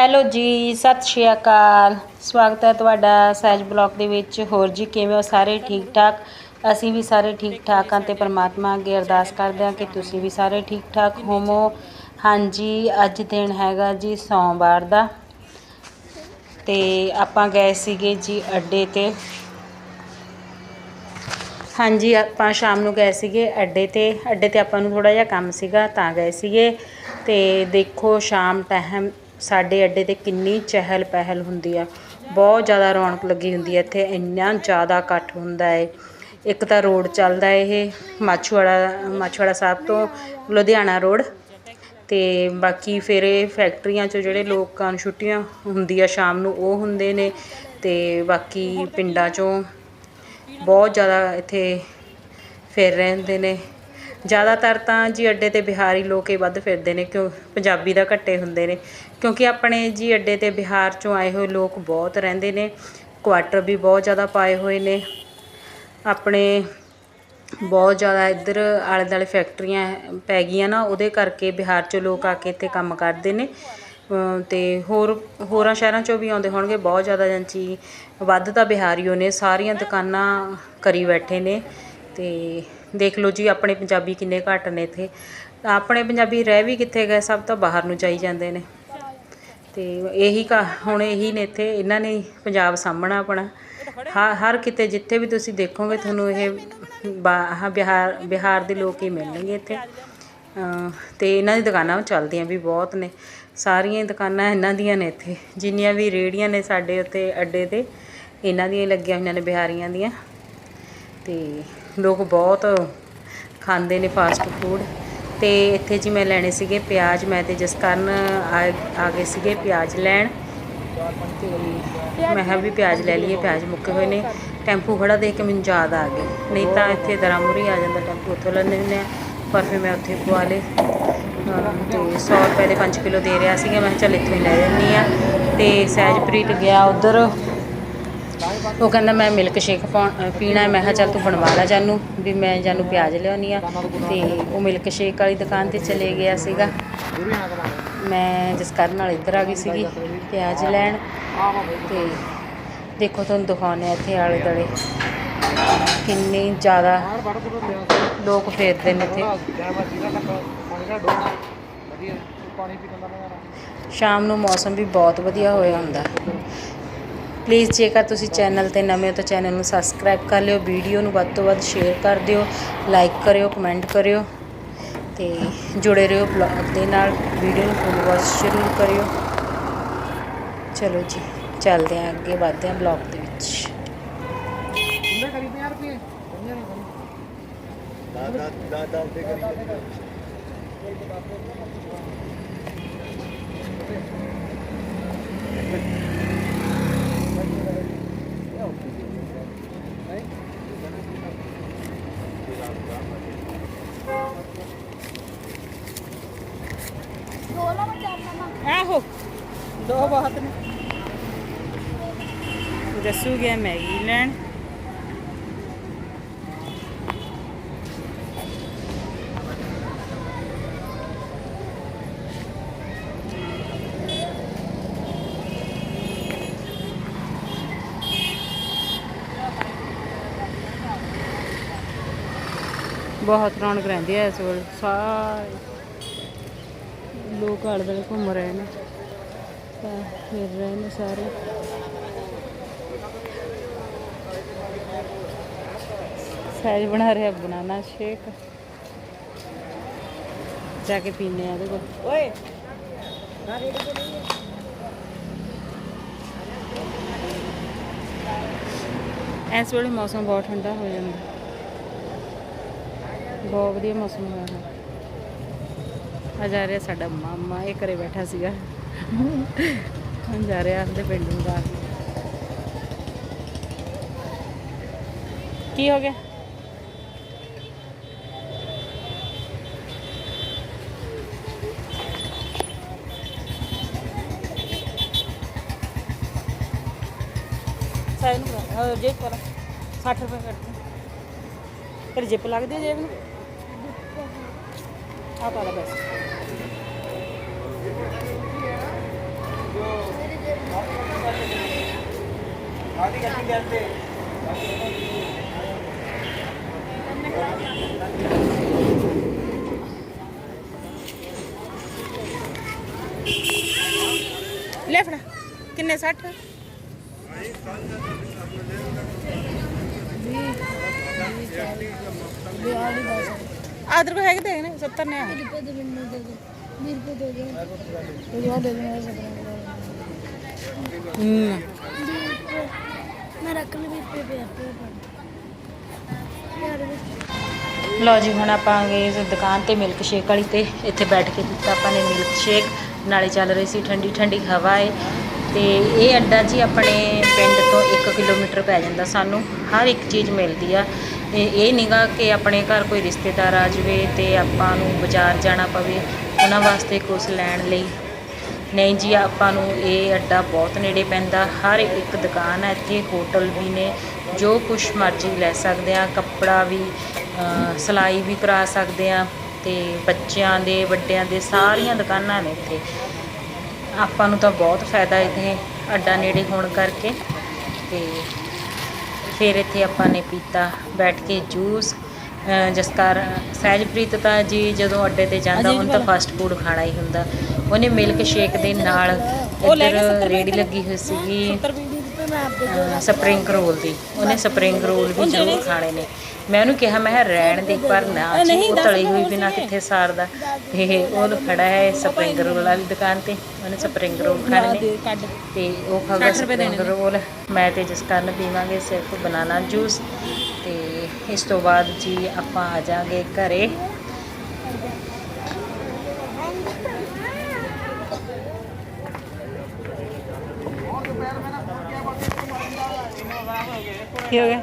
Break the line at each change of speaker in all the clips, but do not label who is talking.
Hello ਜੀ, ਸਤਿ ਸ਼੍ਰੀ ਅਕਾਲ। ਸਵਾਗਤ ਹੈ ਤੁਹਾਡਾ ਸਹਿਜ ਬਲੌਗ ਦੇ ਵਿੱਚ। ਹੋਰ ਜੀ, ਕਿਵੇਂ ਹੋ? ਸਾਰੇ ਠੀਕ ਠਾਕ? ਅਸੀਂ ਵੀ ਸਾਰੇ ਠੀਕ ਠਾਕ ਹਾਂ ਤੇ ਪ੍ਰਮਾਤਮਾ ਅੱਗੇ ਅਰਦਾਸ ਕਰਦੇ ਹਾਂ ਕਿ ਤੁਸੀਂ ਵੀ ਸਾਰੇ ਠੀਕ ਠਾਕ ਹੋਵੋ। ਹਾਂਜੀ, ਅੱਜ ਦਿਨ ਹੈਗਾ ਜੀ ਸੋਮਵਾਰ ਦਾ ਤੇ ਆਪਾਂ ਗਏ ਸੀਗੇ ਜੀ ਅੱਡੇ ਤੇ। ਹਾਂਜੀ, ਆਪਾਂ ਸ਼ਾਮ ਨੂੰ ਗਏ ਸੀਗੇ ਅੱਡੇ ਤੇ। ਅੱਡੇ ਤੇ ਆਪਾਂ ਨੂੰ ਥੋੜਾ ਜਿਹਾ ਕੰਮ ਸੀਗਾ, ਤਾਂ ਗਏ ਸੀਗੇ। ਤੇ ਦੇਖੋ, ਸ਼ਾਮ ਟਾਈਮ ਸਾਡੇ ਅੱਡੇ ਤੇ ਕਿੰਨੀ ਚਹਿਲ ਪਹਿਲ ਹੁੰਦੀ ਆ। ਬਹੁਤ ਜ਼ਿਆਦਾ ਰੌਣਕ ਲੱਗੀ ਹੁੰਦੀ ਹੈ ਇੱਥੇ। ਇੰਨਾ ਜ਼ਿਆਦਾ ਇਕੱਠ ਹੁੰਦਾ ਹੈ ਇੱਕ ਤਾਂ ਰੋਡ ਚੱਲਦਾ ਇਹ ਮਾਛੂਆੜਾ ਮਾਛੂਆੜਾ ਸਾਹਿਬ ਤੋਂ ਲੁਧਿਆਣਾ ਰੋਡ। ਤੇ ਬਾਕੀ ਫਿਰ ਇਹ ਫੈਕਟਰੀਆਂ 'ਚ ਜਿਹੜੇ ਲੋਕਾਂ ਨੂੰ ਛੁੱਟੀਆਂ ਹੁੰਦੀ ਆ ਸ਼ਾਮ ਨੂੰ, ਉਹ ਹੁੰਦੇ ਨੇ। ਤੇ ਬਾਕੀ ਪਿੰਡਾਂ 'ਚੋਂ ਬਹੁਤ ਜ਼ਿਆਦਾ ਇੱਥੇ ਫਿਰ ਰਹਿੰਦੇ ਨੇ। ਜ਼ਿਆਦਾਤਰ ਤਾਂ ਜੀ ਅੱਡੇ ਤੇ ਬਿਹਾਰੀ ਲੋਕ ਹੀ ਵੱਧ ਫਿਰਦੇ ਨੇ, ਕਿਉਂ? ਪੰਜਾਬੀ ਦਾ ਘੱਟੇ ਹੁੰਦੇ ਨੇ। ਕਿਉਂਕਿ ਆਪਣੇ ਜੀ ਅੱਡੇ ਤੇ ਬਿਹਾਰ ਚੋਂ ਆਏ ਹੋਏ ਲੋਕ ਬਹੁਤ ਰਹਿੰਦੇ ਨੇ, ਕੁਆਟਰ ਵੀ ਬਹੁਤ ਜ਼ਿਆਦਾ ਪਾਏ ਹੋਏ ਨੇ। ਆਪਣੇ ਬਹੁਤ ਜ਼ਿਆਦਾ ਇੱਧਰ ਆਲੇ ਦੁਆਲੇ ਫੈਕਟਰੀਆਂ ਪੈ ਗਈਆਂ ਨਾ, ਉਹਦੇ ਕਰਕੇ ਬਿਹਾਰ ਚੋਂ ਲੋਕ ਆ ਕੇ ਇੱਥੇ ਕੰਮ ਕਰਦੇ ਨੇ। ਅਮ ਤੇ ਹੋਰ, ਹੋਰਾਂ ਸ਼ਹਿਰਾਂ ਚੋਂ ਵੀ ਆਉਂਦੇ ਹੋਣਗੇ, ਬਹੁਤ ਜ਼ਿਆਦਾ ਜਾਂਚੀ ਵੱਧ ਤਾਂ ਬਿਹਾਰੀਓ ਨੇ, ਸਾਰੀਆਂ ਦੁਕਾਨਾਂ ਕਰੀ ਬੈਠੇ ਨੇ। ਤੇ ਦੇਖ ਲਓ ਜੀ, ਆਪਣੇ ਪੰਜਾਬੀ ਕਿੰਨੇ ਘੱਟ ਨੇ ਇੱਥੇ। ਆਪਣੇ ਪੰਜਾਬੀ ਰਹਿ ਵੀ ਕਿੱਥੇ ਗਏ, ਸਭ ਤਾਂ ਬਾਹਰ ਨੂੰ ਜਾਈ ਜਾਂਦੇ ਨੇ। ਅਤੇ ਇਹੀ ਕਾ ਹੁਣ ਇਹੀ ਨੇ ਇੱਥੇ, ਇਹਨਾਂ ਨੇ ਪੰਜਾਬ ਸਾਹਮਣਾ ਆਪਣਾ। ਹ- ਹਰ ਕਿਤੇ ਜਿੱਥੇ ਵੀ ਤੁਸੀਂ ਦੇਖੋਗੇ ਤੁਹਾਨੂੰ ਇਹ ਬਾ- ਬਿਹਾਰ ਬਿਹਾਰ ਦੇ ਲੋਕ ਹੀ ਮਿਲਣਗੇ ਇੱਥੇ। ਅਤੇ ਇਹਨਾਂ ਦੀ ਦੁਕਾਨਾਂ ਚੱਲਦੀਆਂ ਵੀ ਬਹੁਤ ਨੇ। ਸਾਰੀਆਂ ਹੀ ਦੁਕਾਨਾਂ ਇਹਨਾਂ ਦੀਆਂ ਨੇ ਇੱਥੇ। ਜਿੰਨੀਆਂ ਵੀ ਰੇੜੀਆਂ ਨੇ ਸਾਡੇ ਉੱਤੇ ਅੱਡੇ ਤੇ, ਇਹਨਾਂ ਦੀਆਂ ਲੱਗੀਆਂ ਹੋਈਆਂ ਨੇ ਬਿਹਾਰੀਆਂ ਦੀਆਂ। ਅਤੇ ਲੋਕ ਬਹੁਤ ਖਾਂਦੇ ਨੇ ਫਾਸਟ ਫੂਡ ਤੇ ਇੱਥੇ ਜੀ ਮੈਂ ਲੈਣੇ ਸੀਗੇ ਪਿਆਜ਼, ਮੈਂ ਤੇ ਜਿਸ ਕਾਰਨ ਆ ਆ ਗਏ ਸੀਗੇ ਪਿਆਜ਼ ਲੈਣ। ਤੇ ਮੈਂ ਕਿਹਾ ਵੀ ਪਿਆਜ਼ ਲੈ ਲਈਏ, ਪਿਆਜ਼ ਮੁੱਕੇ ਹੋਏ ਨੇ। ਟੈਂਪੂ ਖੜਾ ਦੇਖ ਕੇ ਮੈਨੂੰ ਯਾਦ ਆ ਗਈ ਨਹੀਂ ਤਾਂ ਇੱਥੇ ਦਰਾਮੂਰੀ ਆ ਜਾਂਦਾ, ਟੈਂਪੂ ਉੱਥੋਂ ਲੈਂਦੇ ਹੁੰਦੇ ਆ। ਪਰ ਫਿਰ ਮੈਂ ਉੱਥੇ ਪਵਾ ਲਏ। ਅਮ ਤੇ 100 ਰੁਪਏ ਦੇ 5 ਕਿਲੋ ਦੇ ਰਿਹਾ ਸੀਗਾ। ਮੈਂ ਕਿਹਾ ਚੱਲ ਇੱਥੋਂ ਹੀ ਲੈ ਲੈਂਦੀ ਆ ਤੇ ਸਹਿਜਪ੍ਰੀਤ ਗਿਆ ਉਧਰ। ਉਹ ਕਹਿੰਦਾ, ਮੈਂ ਮਿਲਕ ਸ਼ੇਕ ਪੀਣਾ ਮੈਂ ਕਿਹਾ, ਚੱਲ ਤੂੰ ਬਣਵਾ ਲੈ ਜਾਨੂੰ। ਵੀ ਮੈਂ ਜਾਨੂੰ ਪਿਆਜ਼ ਲਿਆਉਣੀ ਆ। ਤੇ ਉਹ ਮਿਲਕ ਸ਼ੇਕ ਵਾਲੀ ਦੁਕਾਨ ਤੇ ਚਲੇ ਗਿਆ ਸੀਗਾ। ਮੈਂ ਜਿਸ ਕਾਰਨ ਨਾਲ ਇੱਧਰ ਆ ਗਈ ਸੀਗੀ, ਪਿਆਜ਼ ਲੈਣ। ਤੇ ਦੇਖੋ ਤੁਹਾਨੂੰ ਦਿਖਾਉਂਦੇ ਆ ਇੱਥੇ ਆਲੇ ਦੁਆਲੇ ਕਿੰਨੀ ਜ਼ਿਆਦਾ ਲੋਕ ਫੇਰਦੇ ਨੇ ਇੱਥੇ। ਸ਼ਾਮ ਨੂੰ ਮੌਸਮ ਵੀ ਬਹੁਤ ਵਧੀਆ ਹੋਇਆ ਹੁੰਦਾ। ਪਲੀਜ਼ ਜੇਕਰ ਤੁਸੀਂ ਚੈਨਲ ਤੇ ਨਵੇਂ ਹੋ ਤਾਂ ਚੈਨਲ ਨੂੰ ਸਬਸਕ੍ਰਾਈਬ ਕਰ ਲਿਓ ਵੀਡੀਓ ਨੂੰ ਵੱਧ ਤੋਂ ਵੱਧ ਸ਼ੇਅਰ ਕਰ ਦਿਓ ਲਾਈਕ ਕਰਿਓ ਕਮੈਂਟ ਕਰਿਓ ਤੇ ਜੁੜੇ ਰਹੋ ਬਲੌਗ ਦੇ ਨਾਲ ਵੀਡੀਓ ਨੂੰ ਫੁੱਲ ਵਾਚ ਜ਼ਰੂਰ ਕਰਿਓ। ਚਲੋ ਜੀ, ਚੱਲਦੇ ਹਾਂ ਅੱਗੇ, ਵਧਦੇ ਹਾਂ ਬਲੌਗ ਦੇ ਵਿੱਚ। ਆਹੋ। ਦੋ ਬਹੁਤ ਨੇ। ਜੱਸੂ ਗਿਆ ਮੈਗੀ ਲੈਣ। ਬਹੁਤ ਰੌਣਕ ਰਹਿੰਦੀ ਹੈ ਇਸ ਵੇਲੇ ਸਾਰੇ ਲੋਕ ਆਲੇ ਦੁਆਲੇ ਘੁੰਮ ਰਹੇ ਨੇ। ਫਿਰ ਰਹੇ ਨੇ ਸਾਰੇ। ਸਹਿਜ ਬਣਾ ਰਿਹਾ ਬਨਾਨਾ ਸ਼ੇਕ। ਜਾ ਕੇ ਪੀਨੇ ਆ ਉਹਦੇ ਕੋਲ। ਓਏ! ਇਸ ਵੇਲੇ ਮੌਸਮ ਬਹੁਤ ਠੰਡਾ ਹੋ ਜਾਂਦਾ। ਬਹੁਤ ਵਧੀਆ ਮੌਸਮ ਹੋਇਆ ਹੈ। ਆ ਜਾ ਰਿਹਾ ਸਾਡਾ ਮਾਮਾ, ਇਹ ਘਰੇ ਬੈਠਾ ਸੀਗਾ। ਹੁਣ ਜਾ ਰਿਹਾ ਆਪਣੇ ਪਿੰਡ ਨੂੰ ਬਾਹਰ। ਕੀ ਹੋ ਗਿਆ? ਸਾਈਨ ਨੂੰ ਜੇਬ 60 ਰੁਪਏ ਕੱਟ ਤੇਰੀ ਜਿੱਪ ਲੱਗਦੀ ਹੈ ਜੇਬ ਨੂੰ? ਆ ਪਾ ਲੈ ਬਸ
ਲੈ ਫੜਾ ਕਿੰਨੇ 60 ਆਦਰ ਕੋ ਹੈਗੇ ਦੇਣੇ 70 ਨੇ
ਲੋ ਜੀ ਹੁਣ ਆਪਾਂ ਗਏ ਸੀ ਦੁਕਾਨ ਤੇ ਮਿਲਕ ਸ਼ੇਕ ਵਾਲੀ ਤੇ ਇੱਥੇ ਬੈਠ ਕੇ ਦਿੱਤਾ ਆਪਾਂ ਨੇ ਮਿਲਕ ਸ਼ੇਕ ਨਾਲੇ ਚੱਲ ਰਹੀ ਸੀ ਠੰਡੀ ਠੰਡੀ ਹਵਾ ਏ। ਤੇ ਇਹ ਅੱਡਾ ਜੀ ਆਪਣੇ ਪਿੰਡ ਤੋਂ 1 ਕਿਲੋਮੀਟਰ ਪੈ ਜਾਂਦਾ ਸਾਨੂੰ। ਹਰ ਇੱਕ ਚੀਜ਼ ਮਿਲਦੀ ਆ। ਇਹ ਇਹ ਨਿਗਾ ਕਿ ਆਪਣੇ ਘਰ ਕੋਈ ਰਿਸ਼ਤੇਦਾਰ ਆ ਜਾਵੇ ਤੇ ਆਪਾਂ ਨੂੰ ਬਾਜ਼ਾਰ ਜਾਣਾ ਪਵੇ ਉਹਨਾਂ ਵਾਸਤੇ ਕੁਝ ਲੈਣ ਲਈ। ਨਹੀਂ ਜੀ ਆਪਾਂ ਨੂੰ ਇਹ ਅੱਡਾ ਬਹੁਤ ਨੇੜੇ ਪੈਂਦਾ। ਹਰ ਇੱਕ ਦੁਕਾਨ ਹੈ ਇੱਥੇ ਹੋਟਲ ਵੀ ਨੇ ਜੋ ਕੁਛ ਮਰਜ਼ੀ ਲੈ ਸਕਦੇ ਆ ਕੱਪੜਾ ਵੀ ਅ, ਸਿਲਾਈ ਵੀ ਕਰਾ ਸਕਦੇ ਆ ਤੇ ਬੱਚਿਆਂ ਦੇ ਵੱਡਿਆਂ ਦੇ ਸਾਰੀਆਂ ਦੁਕਾਨਾਂ ਨੇ ਇੱਥੇ। ਆਪਾਂ ਨੂੰ ਤਾਂ ਬਹੁਤ ਫਾਇਦਾ ਇੱਥੇ ਅੱਡਾ ਨੇੜੇ ਹੋਣ ਕਰਕੇ ਤੇ ਫਿਰ ਇੱਥੇ ਆਪਾਂ ਨੇ ਪੀਤਾ ਬੈਠ ਕੇ ਜੂਸ ਜਸਕਾਰ ਸਹਿਜਪ੍ਰੀਤ ਤਾਂ ਜੀ ਜਦੋਂ ਅੱਡੇ ਤੇ ਜਾਂਦਾ ਉਹਨੂੰ ਤਾਂ ਫਾਸਟ ਫੂਡ ਖਾਣਾ ਹੀ ਹੁੰਦਾ। ਉਹਨੇ ਮਿਲਕ ਸ਼ੇਕ ਦੇ ਨਾਲ ਇੱਧਰ ਰੇੜੀ ਲੱਗੀ ਹੋਈ ਸੀਗੀ। ਸਪਰਿੰਗ ਰੋਲ ਦੀ। ਉਹਨੇ ਸਪਰਿੰਗ ਰੋਲ ਵੀ ਜ਼ਰੂਰ ਖਾਣੇ ਨੇ। ਮੈਂ ਉਹਨੂੰ ਕਿਹਾ ਮੈਂ ਕਿਹਾ ਰਹਿਣ ਦੇ ਪਰ ਨਾ ਉਹ ਤਲੀ ਹੋਈ ਬਿਨਾ ਕਿੱਥੇ ਸਾਰਦਾ ਤੇ ਉਹ ਖੜਾ ਹੈ ਸਪਰਿੰਗ ਰੋਲ ਵਾਲੀ ਦੁਕਾਨ ਤੇ ਉਹਨੇ ਸਪਰਿੰਗ ਰੋਲ ਖਾਣੇ ਨੇ। ਤੇ ਉਹ ਖਾਊਗਾ ਸਪਰਿੰਗ ਰੋਲ। ਮੈਂ ਤੇ ਜਿਸ ਕਾਰਨ ਪੀਵਾਂਗੇ ਸਿਰਫ ਬਨਾਨਾ ਜੂਸ। ਤੇ ਇਸ ਤੋਂ ਬਾਅਦ ਜੀ ਆਪਾਂ ਆ ਜਾਾਂਗੇ ਘਰੇ। ਕੀ ਹੋ ਗਿਆ?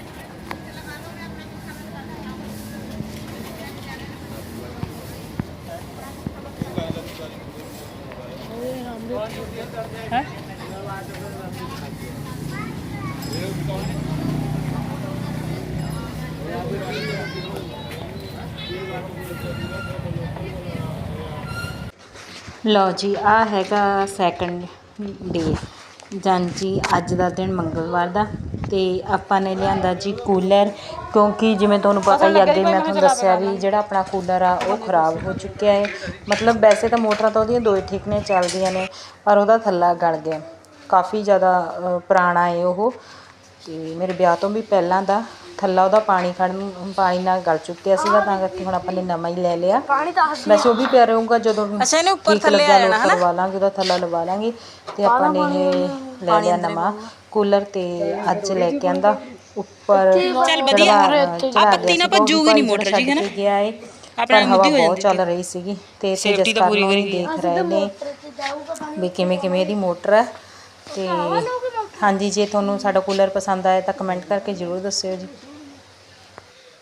ਲਓ ਜੀ, ਆ ਹੈਗਾ ਸੈਕੰਡ ਡੇ ਜਾਂਜੀ ਅੱਜ ਦਾ ਦਿਨ ਮੰਗਲਵਾਰ ਦਾ ਤੇ ਆਪਾਂ ਨੇ ਲਿਆਂਦਾ ਜੀ ਕੂਲਰ, ਕਿਉਂਕਿ ਜਿਵੇਂ ਤੁਹਾਨੂੰ ਪਤਾ ਹੀ ਅੱਗੇ ਮੈਂ ਤੁਹਾਨੂੰ ਦੱਸਿਆ ਵੀ ਜਿਹੜਾ ਆਪਣਾ ਕੂਲਰ ਆ, ਉਹ ਖਰਾਬ ਹੋ ਚੁੱਕਿਆ ਹੈ। ਮਤਲਬ ਵੈਸੇ ਤਾਂ ਮੋਟਰਾਂ ਤਾਂ ਉਹਦੀਆਂ ਦੋ ਹੀ ਠੀਕ ਨੇ, ਚੱਲਦੀਆਂ ਨੇ, ਪਰ ਉਹਦਾ ਥੱਲਾ ਗਲ ਗਿਆ। ਕਾਫੀ ਜ਼ਿਆਦਾ ਪੁਰਾਣਾ ਹੈ ਉਹ। ਤੇ ਮੇਰੇ ਵਿਆਹ ਤੋਂ ਵੀ ਪਹਿਲਾਂ ਦਾ ਥੱਲਾ ਉਹਦਾ ਪਾਣੀ ਖੜ ਪਾਣੀ ਨਾਲ ਗਲ ਚੁੱਕਿਆ ਸੀਗਾ ਤਾਂ ਕਰਕੇ ਹੁਣ ਆਪਾਂ ਨੇ ਨਵਾਂ ਹੀ ਲੈ ਲਿਆ।
ਪਾਣੀ ਤਾਂ
ਵੈਸੇ ਵੀ ਪਿਆ ਰਹੂਗਾ ਜਦੋਂ
ਅੱਛਾ ਇਹਨੇ ਉੱਪਰ ਥੱਲੇ ਆ ਜਾਣਾ ਹਨਾ?
ਲਵਾ ਲਾਂਗੇ ਉਹਦਾ ਥੱਲਾ ਲਵਾ ਲਾਂਗੇ ਤੇ ਆਪਾਂ ਨੇ ਇਹ ਲੈ ਲਿਆ ਨਵਾਂ। ਕੂਲਰ ਤੇ ਅੱਜ ਲੈ ਕੇ ਆਂਦਾ ਉੱਪਰ
ਚੱਲ ਵਧੀਆ
ਆ
ਪੱਤੀ ਨਾ ਭੱਜੂਗੀ ਨਹੀਂ ਮੋਟਰ ਜੀ ਹਨਾ
ਗਿਆ ਏ
ਆਪਣਾ
ਹਵਾ ਬਹੁਤ ਚੱਲ ਰਹੀ ਸੀਗੀ ਤੇ
ਸੇਫਟੀ ਤਾਂ ਪੂਰੀ ਕਰੀ
ਦੇਖ ਰਹੇ ਨੇ। ਵੀ ਕਿਵੇਂ ਕਿਵੇਂ ਇਹਦੀ ਮੋਟਰ ਹੈ ਤੇ ਹਾਂਜੀ ਜੇ ਤੁਹਾਨੂੰ ਸਾਡਾ ਕੂਲਰ ਪਸੰਦ ਆਇਆ ਤਾਂ ਕਮੈਂਟ ਕਰਕੇ ਜ਼ਰੂਰ ਦੱਸਿਓ ਜੀ।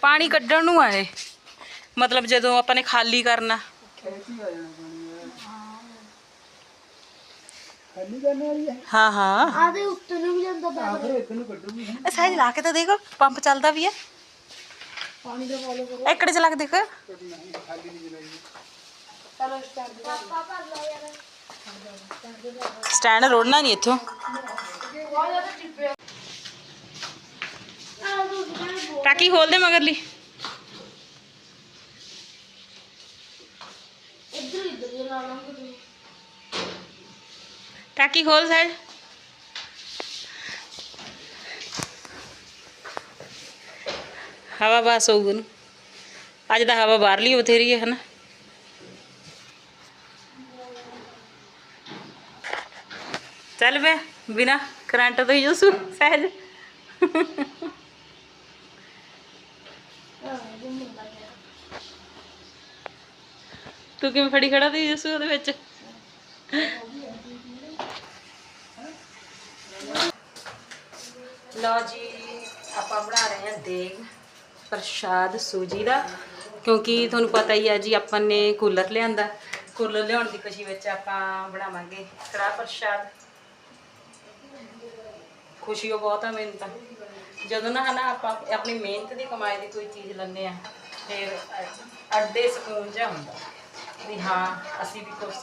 ਪਾਣੀ ਕੱਢਣ ਨੂੰ ਆਏ। ਮਤਲਬ ਜਦੋਂ ਆਪਾਂ ਨੇ ਖਾਲੀ ਕਰਨਾ। ਹਾਂ ਹਾਂ।
ਆਦੇ ਉੱਤੇ ਨੂੰ ਜਾਂਦਾ ਬਾਬਾ
ਇੱਕ ਨੂੰ ਕੱਢੂਗੀ ਸਾਜ ਲਾ ਕੇ ਤਾਂ ਦੇਖੋ ਪੰਪ ਚੱਲਦਾ ਵੀ ਹੈ।
ਪਾਣੀ ਦਾ ਫੋਲੋ ਕਰੋ।
ਇੱਕੜੇ ਚ ਲੱਗ ਦੇਖ। ਸਟੈਂਡ ਰੋੜਨਾ ਨਹੀਂ ਇੱਥੋਂ। ਟਾਕੀ ਖੋਲ ਦੇ ਮਗਰਲੀ।
ਇੱਧਰ
ਟਾਕੀ ਖੋਲ ਸਰ ਹਵਾ ਬਾਸ ਹੋਊਗੀ ਨੂੰ ਅੱਜ ਦਾ ਹਵਾ ਬਾਹਰਲੀ ਬਥੇਰੀ ਹੈ ਹਨਾ।
ਚੱਲ ਵੇ ਬਿਨਾ ਕਰੰਟ ਤੋਂ ਹੀ ਜਸੂ ਸਹਿਜ। ਤੂੰ ਕਿਵੇਂ ਫੜੀ ਖੜਾ ਤੀ ਜਸੂ ਉਹਦੇ ਵਿੱਚ? ਲਓ ਜੀ, ਆਪਾਂ ਬਣਾ ਰਹੇ ਹਾਂ ਦੇਗ ਪ੍ਰਸ਼ਾਦ ਸੂਜੀ ਦਾ, ਕਿਉਂਕਿ ਤੁਹਾਨੂੰ ਪਤਾ ਹੀ ਹੈ ਜੀ, ਆਪਾਂ ਨੇ ਕੂਲਰ ਲਿਆਂਦਾ। ਕੂਲਰ ਲਿਆਉਣ ਦੀ ਖੁਸ਼ੀ ਵਿੱਚ ਆਪਾਂ ਬਣਾਵਾਂਗੇ ਕੜਾਹ ਪ੍ਰਸ਼ਾਦ। ਖੁਸ਼ੀ ਉਹ ਬਹੁਤ ਆ ਮੈਨੂੰ ਤਾਂ। ਜਦੋਂ ਨਾ ਹਨਾ ਆਪਾਂ ਆਪਣੀ ਮਿਹਨਤ ਦੀ ਕਮਾਈ ਦੀ ਕੋਈ ਚੀਜ਼ ਲੈਂਦੇ ਆ, ਫਿਰ ਅ- ਅੱਡੇ ਸਕੂਨ ਜਿਹਾ ਹੁੰਦਾ। ਵੀ ਹਾਂ, ਅਸੀਂ ਵੀ ਕੁਝ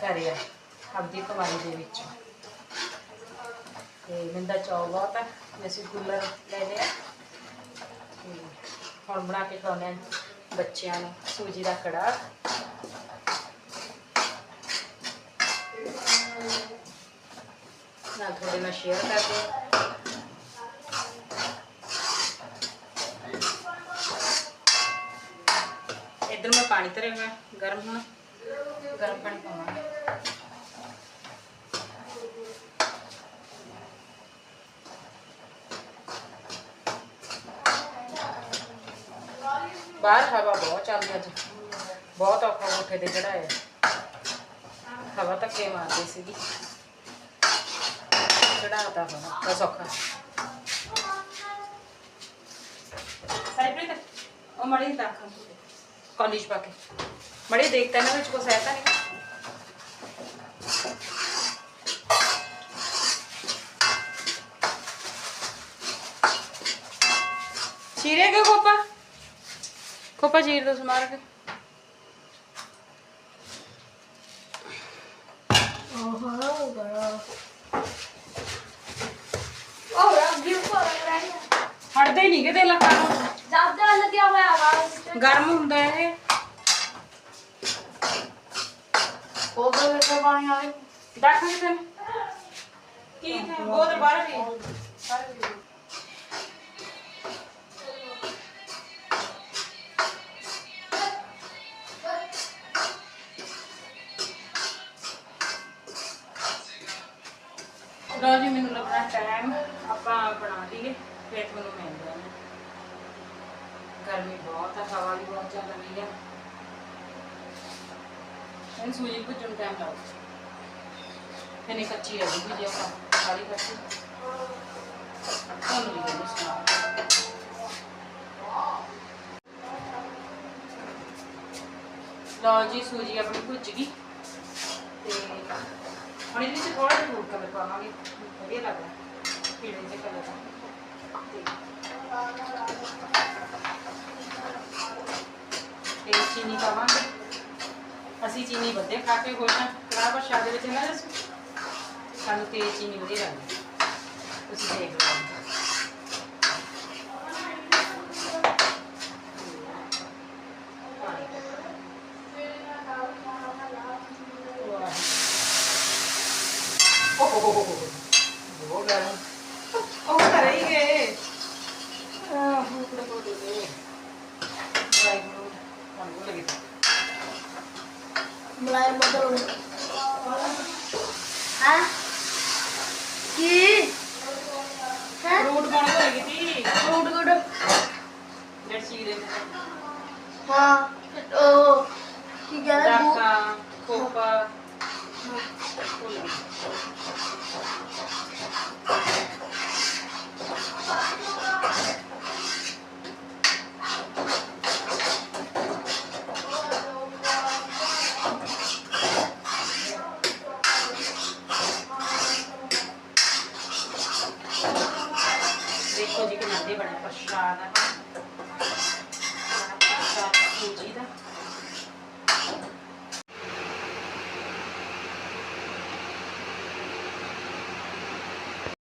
ਕਰਿਆ ਆਪਦੀ ਕਮਾਈ ਦੇ ਵਿੱਚ। ਤੇ ਮੈਨੂੰ ਤਾਂ ਬਹੁਤ ਆ ਅਸੀਂ ਕੂਲਰ ਲੈ ਲਿਆ ਤੇ ਹੁਣ ਬਣਾ ਕੇ ਖਵਾਉਂਦੇ ਆ ਬੱਚਿਆਂ ਨੂੰ, ਸੂਜੀ ਦਾ ਕੜਾਹ। ਨਾਲ ਤੁਹਾਡੇ ਨਾਲ ਸ਼ੇਅਰ ਕਰਦੇ ਇੱਧਰ ਮੈਂ ਪਾਣੀ ਧਰਿਆ ਹੋਇਆ ਗਰਮ ਹੋਣਾ। ਗਰਮ ਪਾਣੀ ਪਾਵਾਂਗੇ। ਬਾਹਰ ਹਵਾ ਬਹੁਤ ਚੱਲਦੀ ਅੱਜ। ਬਹੁਤ ਔਖਾ ਕੋਠੇ ਤੇ ਚੜਾਇਆ ਹਵਾ ਧੱਕੇ ਮਾਰਦੀ ਸੀਗੀ। ਚੜਾਤਾ ਹਵਾ, ਬਸ ਔਖਾ। ਸਾਈਪ੍ਰੀਤ, ਉਹ ਮੜੀ ਤੱਕ ਕਾਲਜ ਪਾ ਕੇ। ਮੜੀ ਦੇਖਤਾ ਨਾ ਵਿੱਚ ਹੈ ਤਾਂ ਨਹੀਂ ਚੀਰੇ ਕੇ ਕੋਪਾ ਕੋਪਾ ਚੀਰ ਦੋ ਸਮਾਰ ਕੇ।
ਆਹਾ ਬੜਾ। ਉਹ ਰੱਬੀ ਉੱਪਰ
ਗਰਮ ਹੁੰਦਾ ਇਹ।
ਉਹ ਤਾਂ ਮੇਰੇ ਪਾਣੀ ਆ
ਦੱਖ ਕਿਤੇ। ਨੇ? ਕੀ ਤੇ ਬੋਤਲ ਬਾਹਰ ਵੀ। ਲਓ ਜੀ ਮੈਨੂੰ ਲੱਗਦਾ ਟਾਈਮ ਆਪਾਂ ਬਣਾ ਲਈਏ। ਫਿਰ ਤੁਹਾਨੂੰ ਮਿਲਦੇ ਹਾਂ। ਗਰਮੀ ਬਹੁਤ ਆ, ਹਵਾ ਵੀ ਬਹੁਤ ਚੱਲ ਰਹੀ ਆ। ਇਹਨੂੰ ਸੂਜੀ ਭੁੱਜਣ ਨੂੰ ਟਾਈਮ ਲੱਗਦਾ ਫਿਰ ਨਹੀਂ ਕੱਚੀ ਰਹਿ ਜੂਗੀ ਜੇ ਆਪਾਂ ਸਾਰੀ ਕੱਚੀ। ਤੁਹਾਨੂੰ ਵੀ ਕਹਿੰਦੀ ਸੁਣਾ ਲਓ ਜੀ, ਸੂਜੀ ਆਪਣੀ ਭੁੱਜ ਗਈ। ਤੇ ਹੁਣ ਇਹਦੇ ਵਿੱਚ ਥੋੜਾ ਜਿਹਾ ਫੂਡ ਕਲਰ ਪਾਵਾਂਗੇ। ਵਧੀਆ ਲੱਗਦਾ। ਪੀਲੇ ਜਿਹੇ ਕਲਰ ਦਾ। ਤੇ ਤੇ ਚੀਨੀ ਪਾਵਾਂਗੇ। ਅਸੀਂ ਚੀਨੀ ਵਧੇ ਖਾ ਕੇ ਖੁਸ਼ ਹਾਂ। ਕੜਾਹ ਪ੍ਰਸ਼ਾਦ ਦੇ ਵਿੱਚ ਨਾ ਸਾਨੂੰ ਤੇਜ਼ ਚੀਨੀ ਵਧੀਆ ਲੱਗਦੀ ਤੁਸੀਂ ਦੇਖ ਲਓ ਬਹੁਤ ਗਰਮ ਉਹ ਤਾਂ ਰਹੀ ਗਏ ਆਹ ਹੁਣ ਕੋਲ ਦੇ ਦੇ ਵਾਹਿਗੁਰੂ ਤੁਹਾਨੂੰ ਲੱਗੀ
ਮਲਾਈ ਮਦਰ ਹਾਂ ਕੀ ਹੈ
ਫਰੂਟ ਪਾਉਣ ਤੋਂ ਲੱਗੀ ਸੀ
ਫਰੂਟ ਗੁੱਡ
ਜਰਸੀ ਦੇ
ਹਾਂ ਉਹ ਕੀ ਕਹਿੰਦੇ ਦੂ